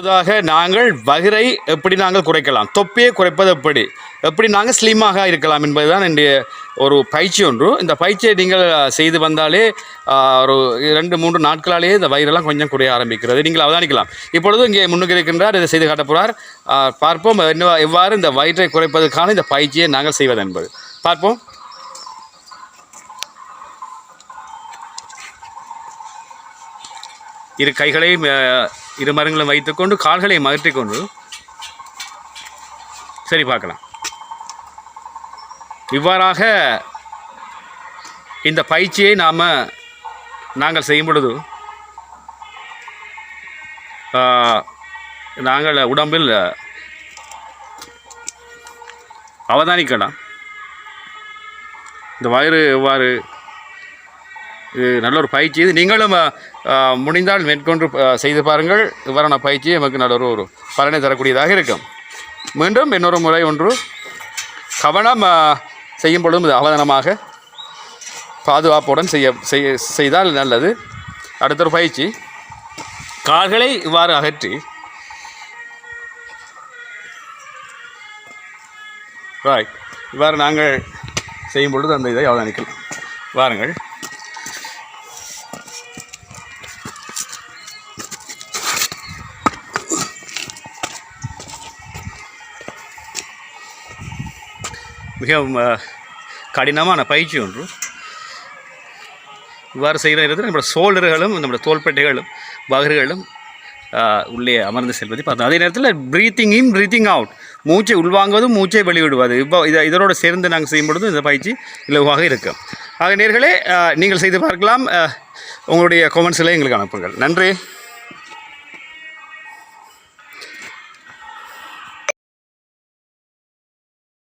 அடுத்ததாக நாங்கள் வகிரை எப்படி நாங்கள் குறைக்கலாம்? தொப்பியை குறைப்பது எப்படி? எப்படி நாங்கள் ஸ்லிம்மாக இருக்கலாம் என்பதுதான் என்னுடைய ஒரு பயிற்சி ஒன்று. இந்த பயிற்சியை நீங்கள் செய்து வந்தாலே ஒரு இரண்டு மூன்று நாட்களாலேயே இந்த வயிறெல்லாம் கொஞ்சம் குறைய ஆரம்பிக்கிறது. நீங்கள் அவதானிக்கலாம். இப்பொழுது இங்கே முன்னுக்கு இருக்கின்றார் இதை செய்து காட்டப் போகிறார் பார்ப்போம் என்ன எவ்வாறு இந்த வயிற்றை குறைப்பதற்கான இந்த பயிற்சியை நாங்கள் செய்வது என்பது. பார்ப்போம். இரு கைகளையும் இரு மரங்களும் வைத்துக்கொண்டு கால்களை மகற்றிக்கொண்டு சரி பார்க்கலாம். இவ்வாறாக இந்த பயிற்சியை நாம் நாங்கள் செய்யும் பொழுது நாங்கள் உடம்பில் அவதானிக்கலாம். இந்த வயிறு எவ்வாறு இது நல்ல ஒரு பயிற்சி. இது நீங்களும் முடிந்தால் மேற்கொண்டு செய்து பாருங்கள். இவ்வாறான பயிற்சி நமக்கு நல்ல ஒரு ஒரு பலனை தரக்கூடியதாக இருக்கும். மீண்டும் இன்னொரு முறை ஒன்று கவனம் செய்யும் பொழுதும் இது அவதானமாக பாதுகாப்புடன் செய்ய செய்ய செய்தால் நல்லது. அடுத்த ஒரு பயிற்சி. கால்களை இவ்வாறு அகற்றி ராய் இவ்வாறு நாங்கள் செய்யும் பொழுது அந்த இதை அவதானிக்கலாம். வாருங்கள். மிகவும் கடினமான பயிற்சி ஒன்று. இவ்வாறு செய்கிறது நம்மளோட சோழர்களும் நம்மளோட தோள்பட்டைகளும் பகர்களும் உள்ளே அமர்ந்து செல்வதை பார்த்தோம் அதே நேரத்தில் ப்ரீத்திங் இன் ப்ரீத்திங் அவுட் மூச்சை உள்வாங்குவதும் மூச்சை வெளிவிடுவது இப்போ இதை இதனோட சேர்ந்து நாங்கள் செய்யும் பொழுது இந்த பயிற்சி இலவாக இருக்கும். ஆக நேர்களே நீங்கள் செய்து பார்க்கலாம். உங்களுடைய கொமெண்ட்ஸில் எங்களுக்கு அனுப்புங்கள். நன்றி.